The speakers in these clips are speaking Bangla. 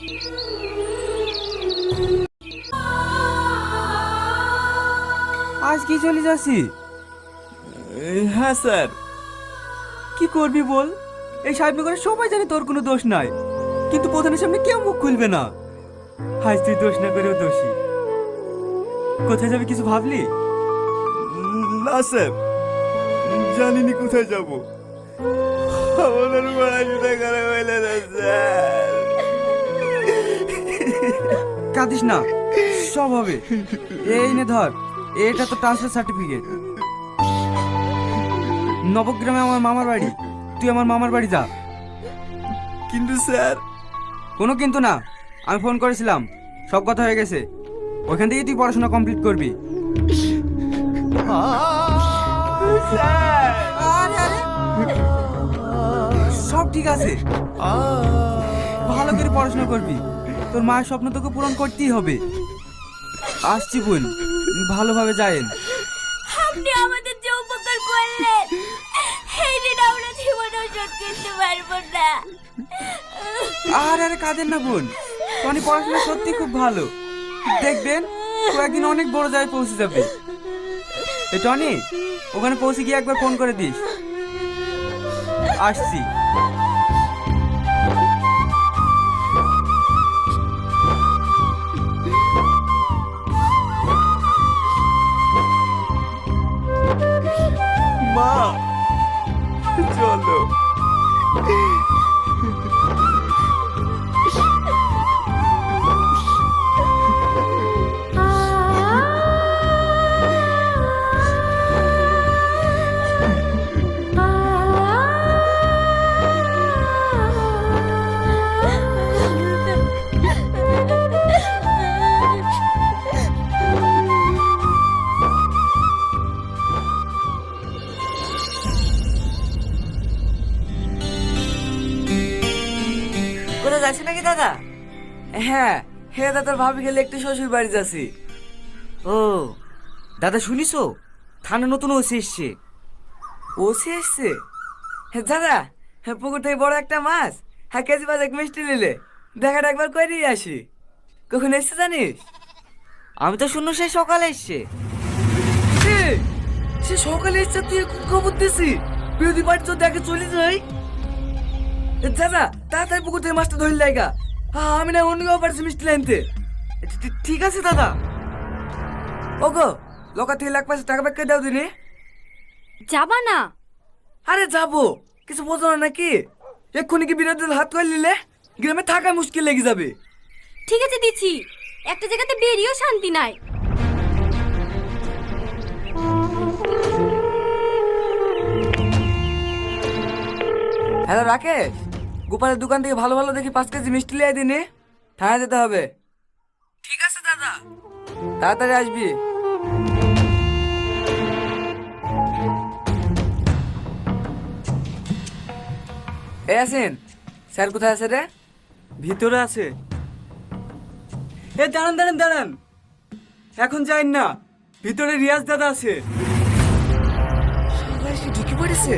আজ কি চলে যাচ্ছি? হ্যাঁ স্যার। কি করবি বল? এই সাহেবনগরে সবাই জানে তোর কোনো দোষ নাই। কিন্তু প্রধানের সামনে কেউ মুখ খুলবে না। আজ তুই দোষ না করেও দোষী। কোথায় যাবে কিছু ভাবলি? না স্যার। জানিনি কোথায় যাব। আমাদের পড়াশোনা করা হইলে না স্যার। কাঁদিস না। সব হবে। এই নে ধর এটা তো ট্রান্সফার সার্টিফিকেট নবগ্রামে আমার মামার বাড়ি। তুই আমার মামার বাড়ি যা। কিন্তু স্যার। কোনো কিন্তু না। আমি ফোন করেছিলাম। সব কথা হয়ে গেছে। ওইখান থেকে তুই পড়াশোনা কমপ্লিট করবি। সব ঠিক আছে। ভালো করে পড়াশোনা করবি। তোর মায়ের স্বপ্ন তোকে পূরণ করতেই হবে। আসছি বোন ভালোভাবে যায়েন। আপনি আমাদের যে উপকার করলেন এই ঋণ আমরা জীবনেও শোধ করতে পারব না। আর আরে কাঁদেন না বোন টনি পড়াশোনা সত্যি খুব ভালো। দেখবেন ও একদিন অনেক বড় জায়গায় পৌঁছে যাবে। এ টনি ওখানে পৌঁছে গিয়ে একবার ফোন করে দিস। আসছি। মা চলো। কোথায় যাচ্ছি নাকি দাদা? হ্যাঁ হে দাদার ভাবি গেলে একটু শ্বশুর বাড়ি যাচ্ছি। ও দাদা শুনিছো? থানা নতুন ওসি এসছে। ওসি এসছে? হ্যাঁ দাদা হ্যাঁ পুকুর থেকে বড় একটা মাছ। হ্যাঁ কেজি পাঁচ এক মিষ্টি নিলে। দেখাটা একবার করে আসি। কখন এসছে জানিস? আমি তো শুনলো সে সকালে এসছে। সে সকালে এসছে তুই এখন খবর দিছি। বিরোধী পার্টি তো দেখে চলে যাই। দাদা তাড়াতাড়ি পুকুর থেকে মাছটা ধরে লাইগা। আমি না অন্য কেউ পারছি মিষ্টি লাইনতে। ঠিক আছে দাদা। ওগো লোকা থেকে লাখ পাঁচ টাকা করে দাও দিনে। যাবা না? আরে যাব। কিছু বোঝো না নাকি? এক্ষুনি কি বিরোধী হাত করে নিলে? গ্রামে থাকা মুশকিল লেগে যাবে। ঠিক আছে দিচ্ছি। একটা জায়গাতে বেরিয়েও শান্তি নাই। হ্যালো রাকেশ। গোপালের দোকান থেকে ভালো ভালো দেখি পাঁচ কেজি মিষ্টি লিয়ে দিনে। থানায় যেতে হবে। ঠিক আছে দাদা। তাড়াতাড়ি আসবি। এ আসেন স্যার কোথায় আছে রে? ভিতরে আছে। এ দাঁড়ান দাঁড়ান দাঁড়ান। এখন যাইন না। ভিতরে রিয়াজ দাদা আছে। ঢুকে পড়েছে।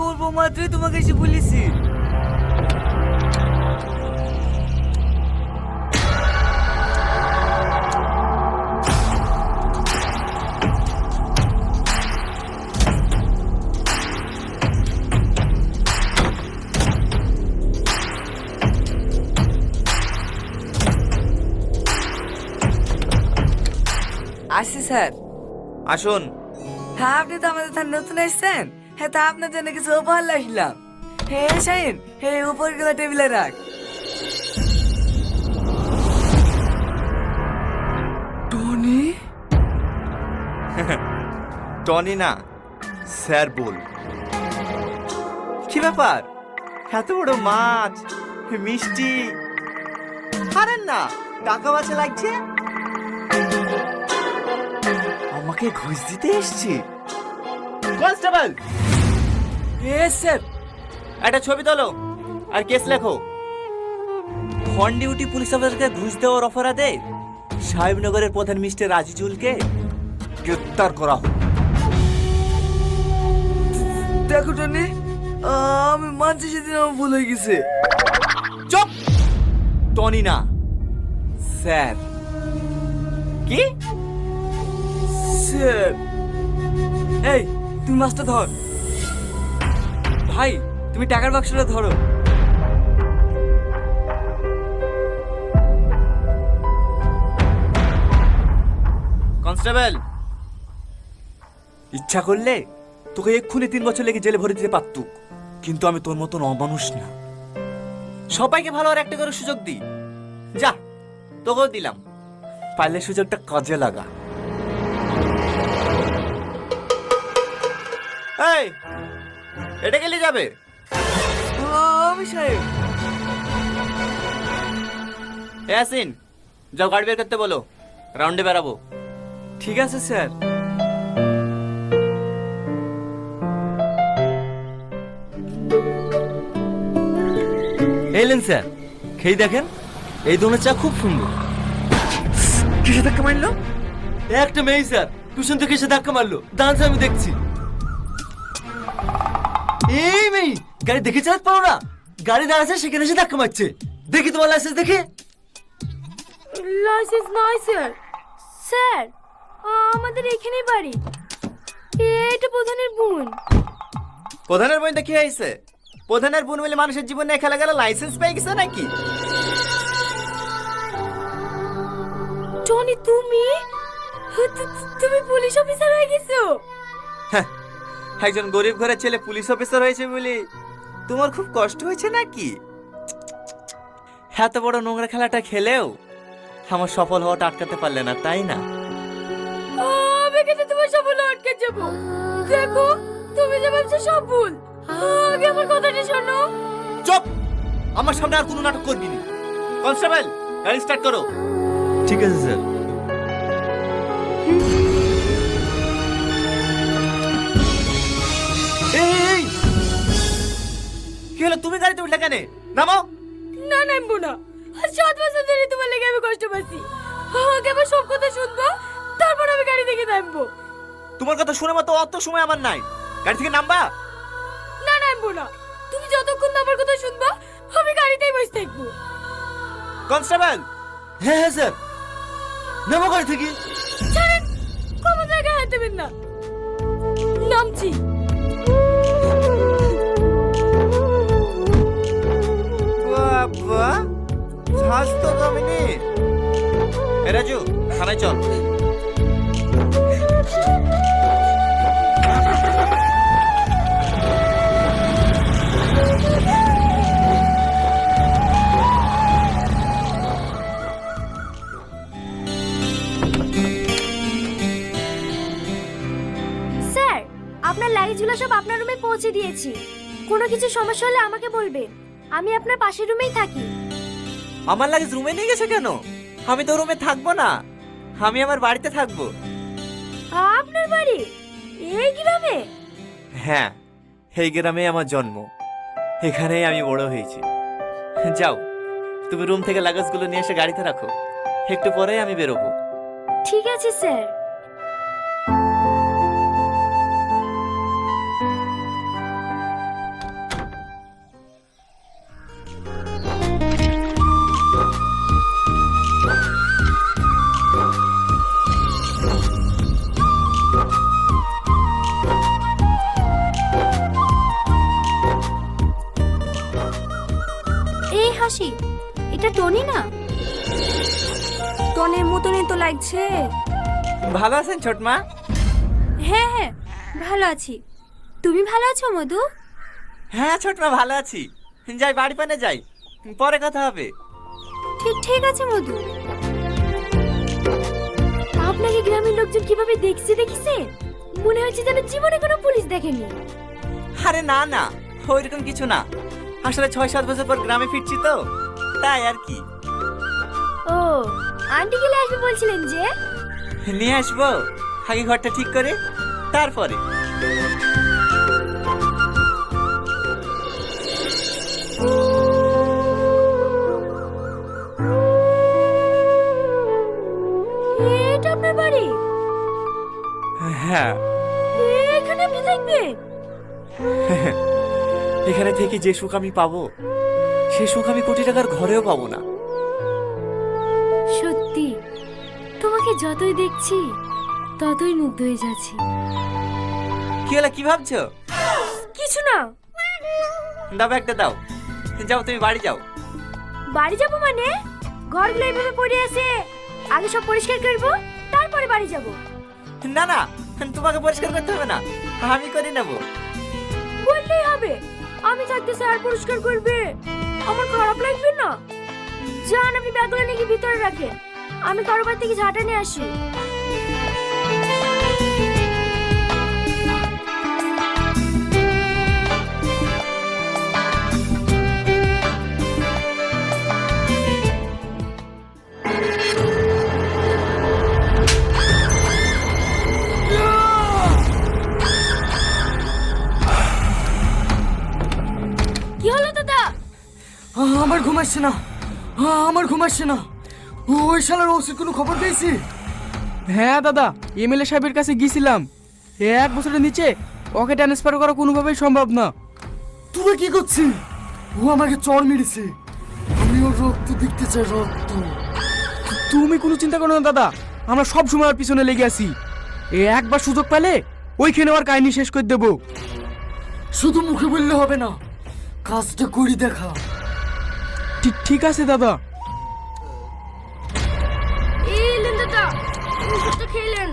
করব মাত্রই তোমাকে এসে বলেছি। আসছি স্যার। আসুন। হ্যাঁ আপনি তো আমাদের থানা নতুন এসেছেন? হ্যাঁ তা আপনার জন্য কিছু উপহার লাগলাম হ্যাঁ শাইন হ্যাঁ উপরগুলো টেবিলে রাখ। টনি? টনি না, স্যার বল। কি ব্যাপার? এত বড় মাছ, মিষ্টি। আরে না, টাকা বাঁচা লাগছে। আমাকে ঘুষ দিতে এসছি। কনস্টেবল! এ স্যার। একটা ছবি তোলো। আর কেস লেখো। ফন ডিউটি পুলিশ অফিসারকে ঘুষ দেওয়ার অপরাধে সাহেবনগরের প্রধান মিস্টার রাজিজুলকে গ্রেপ্তার করা হোক। দেখো টনি আমি মানছি সেদিন আমার ভুল হয়ে গেছে। চুপ! টনি না। স্যার। কি? স্যার। এই তুমি মাছটা ধর। ভাই তুমি টাকার বাক্সটা ধরো। কনস্টেবল। ইচ্ছা করলে তোকে এক্ষুনি তিন বছর লেগে জেলে ভরে দিতে পারতুক কিন্তু আমি তোর মতন অমানুষ না। সবাইকে ভালো আর একটা করে সুযোগ দিই। যা তোকেও দিলাম। পারলে সুযোগটা কাজে লাগা। এই এটা গেলে যাবে। আমি সাহেব। যাও গাড়ি বের করতে বলো রাউন্ডে বেরাবো ঠিক আছে স্যার। এলেন স্যার। খেয়ে দেখেন এই ধরনের চা খুব সুন্দর। কিসে ধাক্কা মারলো? একটা মেয়ে স্যার। টুশন থেকে এসে ধাক্কা মারলো। ডান্স আমি দেখছি। এই মেয়ে গাড়ি দেখে চালাতে পারো না। গাড়ি দাঁড়াচ্ছে সেখানে এসে ধাক্কা মারছে। দেখি তোমার লাইসেন্স দেখে। লাইসেন্স নয় স্যার স্যার আমাদের এখানেই বাড়ি। এটা প্রধানের বোন। প্রধানের বইটা কি হয়েছে? প্রধানের বোন বলে মানুষের জীবনে খেলা গেলে লাইসেন্স পেয়ে গেছে নাকি? টনি তুমি? তু- তুমি পুলিশ অফিসার হয়ে গেছো? হ্যাঁ, একজন গরিব ঘরের ছেলে পুলিশ অফিসার হয়েছে বলে তোমার খুব কষ্ট হয়েছে নাকি? এত বড় নোংরা খেলাটা খেলেও আমার সফল হওয়াটা আটকাতে পারলে না তাই না? আমি কেন তোমার সফল আটকে যাব। দেখো তুমি যে ভাবছ সব ভুল। আগে আমার কথাটা শোনো। চুপ! আমার সামনে আর কোনো নাটক করবি না। কনস্টেবল গাড়ি স্টার্ট করো। ঠিক আছে স্যার। তুমি গাড়িতে উঠলে কেন? নামো না নামবো না। আর সাত বছর ধরে তোমার লেগে আমি কষ্ট পাচ্ছি। আগে আমার সব কথা শুনব তারপর আমি গাড়ি থেকে নামবো। তোমার কথা শুনে মতো অত সময় আমার নাই। গাড়ি থেকে নামবা। না নামবো না। তুমি যতক্ষণ না আমার কথা শুনবা আমি গাড়িতেই বসে থাকব। কনস্টেবল। হ্যাঁ হ্যাঁ স্যার। নামো গাড়ি থেকে। ছাড়েন কোনো জায়গায় হাত দেবেন না। নামছি। বাবা স্বাস্থ্য কমেনি এ রাজু, থানায় চল। স্যার, আপনার লাগেজগুলো সব আপনার রুমে পৌঁছে দিয়েছি। কোনো কিছু সমস্যা হলে আমাকে বলবেন। আমি আপনার পাশের রুমেই থাকি। আমার লাগেজ রুমে নিয়ে গেছে কেন? আমি তো রুমে থাকব না। আমি আমার বাড়িতে থাকব। আপনার বাড়ি? এই গ্রামে? হ্যাঁ এই গ্রামে আমার জন্ম। এখানেই আমি বড় হয়েছি। যাও তুমি রুম থেকে লাগেজগুলো নিয়ে এসে গাড়িতে রাখো। একটু পরেই আমি বেরোবো। ঠিক আছে স্যার। আছেন ছোটমা? হ্যাঁ হ্যাঁ ভালো আছি। তুমি ভালো আছো মধু? হ্যাঁ ছোটমা ভালো আছি। যাই বাড়ি পানে যাই। পরে কথা হবে। ঠিক ঠিক আছে মধু। আপনাকে গ্রামের লোকজন কীভাবে দেখছে দেখিছে? মনে হচ্ছে যেন জীবনে কোনো পুলিশ দেখেনি। আরে না না ওইরকম কিছু না। আসলে ছয় সাত বছর পর গ্রামে ফিরছি তো তাই আর কি। ও আন্টি গেলে আসবে বলছিলেন যে? নিয়ে আসব। আগে ঘরটা ঠিক করে তারপরে। এটা আপনার বাড়ি? হ্যাঁ। এখানে আপনি থাকবেন? এখানে থেকে যে সুখ আমি পাবো সে সুখ আমি কোটি টাকার ঘরেও পাবো না। যতই দেখছি ততই মুগ্ধ হয়ে যাচ্ছি। কি হলো কি ভাবছ? কিছু না। দাও একটা দাও। যাও তুমি বাড়ি যাও। বাড়ি যাব মানে? ঘরগুলো এইভাবে পড়ে আছে। আগে সব পরিষ্কার করব তারপরে বাড়ি যাব। না না তোমাকে পরিষ্কার করতে হবে না। আমি করে নেব। বললেই হবে। আমি থাকতে স্যার পরিষ্কার করবে। আমার খারাপ লাগবে না। যান আপনি ব্যাগগুলো নিয়ে ভিতরে রাখেন। আমি কারও বাড়ি থেকে ঝাঁটা নিয়ে আসি। কি হলো দাদা? আমার ঘুম আসছে না। আমার ঘুম আসছে না। ওই শালার ওষুধ কোনো খবর পেয়েছি? হ্যাঁ দাদা এমএলএ সাহেবের কাছে গিয়েছিলাম। এক বছরের নিচে ওকে ট্রান্সফার করা কোনোভাবেই সম্ভব না। তুই কি করছিস? ও আমাকে চর মেরেছে। আমি ওর রক্ত দেখতে চাই রক্ত। তুমি কোনো চিন্তা করো না দাদা আমরা সব সময় ওর পিছনে লেগে আছি। এ একবার সুযোগ পেলে ওইখানে ওর কাহিনী শেষ করে দেবো। শুধু মুখে বললে হবে না কাজটা করি দেখা। ঠিক ঠিক আছে দাদা। ওষুধটা খেলেন।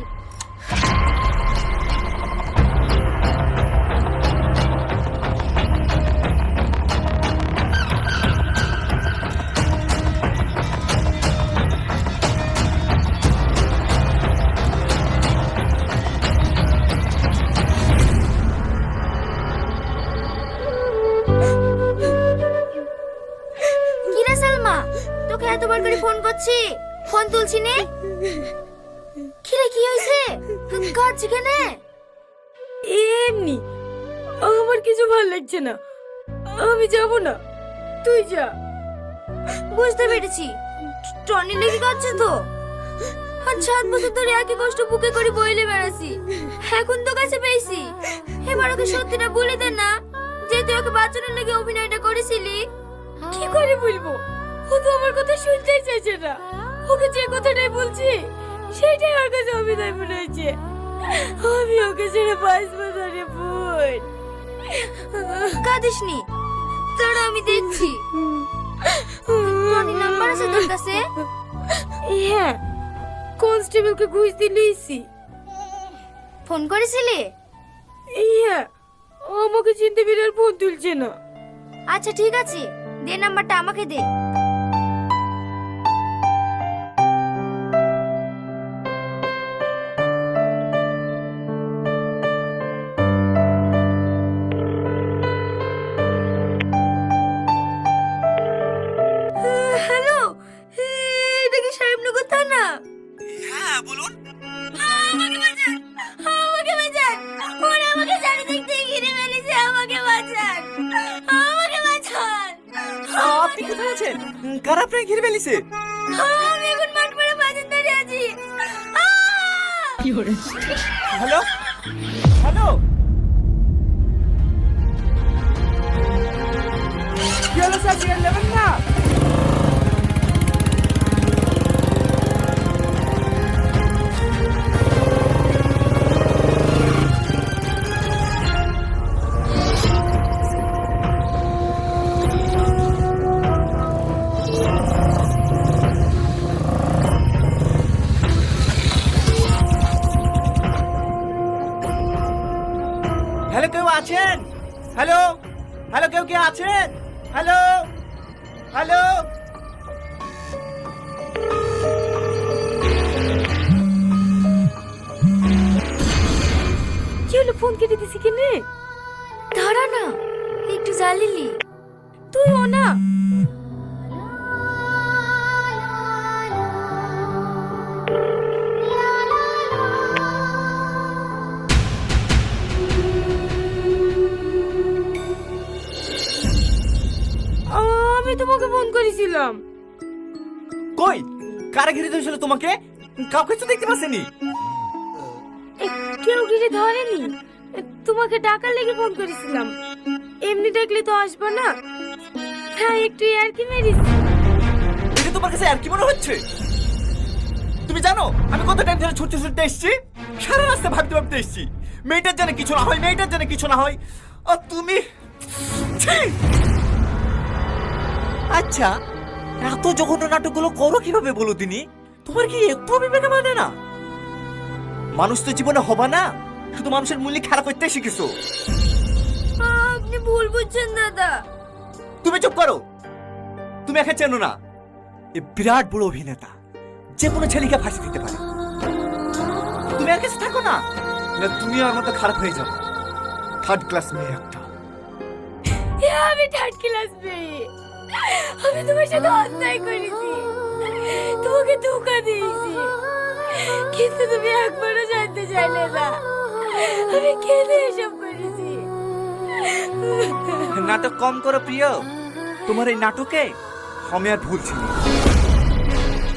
তোকে এতবার করে ফোন করছি? ফোন তুলছি নে। কিরে কি হয়েছে? কাঁদছি কেন? এমনি। আমার কিছু ভালো লাগছে না। আমি যাব না। তুই যা। বুঝতে পেরেছি। টনি লেগে কাঁদছে তো। আর সাত বছর ধরে একই কষ্ট বুকে করে বইলে বেড়াছি এখন তো কাছে পেয়েছি। এবার ওকে সত্যিটা বলে দে না যে তুই ওকে বাঁচানোর লেগে অভিনয়টা করেছিলি। কি করে বলব? ও তো আমার কথা শুনতেই চাইছে না। ওকে যে কথাটাই বলছি সেটাই ওর কাছে অভিনয় মনে হয়েছে। আমি ওকে ছেড়ে বাঁচবো ধরে বোন কাঁদিসনি। তারা আমি দেখছি। টনি নাম্বার আছে তোর কাছে। হ্যাঁ কনস্টেবলকে ঘুষ দিলেইছি। ফোন করেছিলি? হ্যাঁ আমাকে চিনতে পেরে আর ফোন তুলছে না। আচ্ছা ঠিক আছে। দে নাম্বারটা আমাকে দে। আপনাকে ঘিরে ফেলেছে। আমি এখন মাঠ মেরে বাজার দাঁড়িয়ে আছি আহ! হ্যালো? হ্যালো? কি হলো স্যার? চেয়ার নেবেন না? আছেন? হ্যালো? হ্যালো, কেউ কে আছেন? হ্যালো? হ্যালো? ফোন কেটে দিছি কেনে দাঁড়া না, একটু জ্বালিলি তুইও না। আমি তোমাকে ফোন করেছিলাম। কই? কারা ঘিরে ধরেছিল তোমাকে? কাউকে তো দেখতে পাচ্ছেনি। কেউ ঘিরে ধরেনি? তোমাকে ডাকার লেগে ফোন করেছিলাম। এমনি দেখলে তো আসবে না। হ্যাঁ একটু আর কি মেরিস এটা তোমার কাছে আর কি মনে হচ্ছে? তুমি জানো আমি কত টাইম ধরে ছুটতে ছুটতে এসেছি? সারা রাস্তা ভাবতে ভাবতে এসেছি। মেয়েটার জন্য কিছু না হয় মেয়েটার জন্য কিছু না হয়। আর তুমি! আচ্ছা এত জঘন্য নাটকগুলো করো কীভাবে বলো তিনি? তোমার কি একটু বিবেকে মানে না? মানুষ তো জীবনে হবা না শুধু মানুষের মূল্য খেলা করতে শিখেছো। আপনি ভুল বুঝছেন দাদা। তুমি চুপ করো। তুমি একে চেনো না। এ বিরাট বড় অভিনেতা যে কোনো ছেলেকে ফাঁসি দিতে পারে। তুমি আর কাছে থাকো না। না তুমি আমার মতো খারাপ হয়ে যাবে। থার্ড ক্লাস মেয়ে একটা। আমি থার্ড ক্লাস মেয়ে। আমি তোমার সাথে অন্যায় করেছি। তোমাকে ধোকা দিয়েছি। কিন্তু তুমি একবারও জানতে চাইলে না। আমি কেঁদে এসব করেছি। নাটক কম করো প্রিয়। তোমার এই নাটকে আমি আর ভুলছি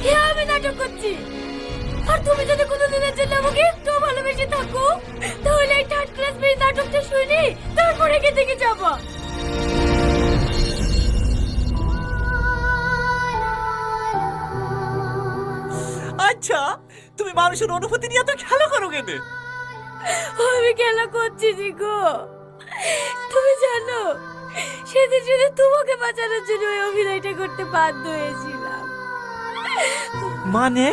এ আমি নাটক করছি। আর তুমি যদি কোনোদিনের জন্য আমাকে একটু ভালোবেসে থাকো তাহলে এই থার্ড ক্লাস মেয়ে নাটকটা শুনি তারপরে কে থেকে যাব। আচ্ছা তুমি মানুষের অনুভূতি নিয়ে তো খেলা করো কেন? আমি খেলা করছি জিগো তুমি জানো সেদিন যদি তোমাকে বাঁচানোর জন্য ওই অভিনয়টা করতে বাধ্য হয়েছিলাম। মানে?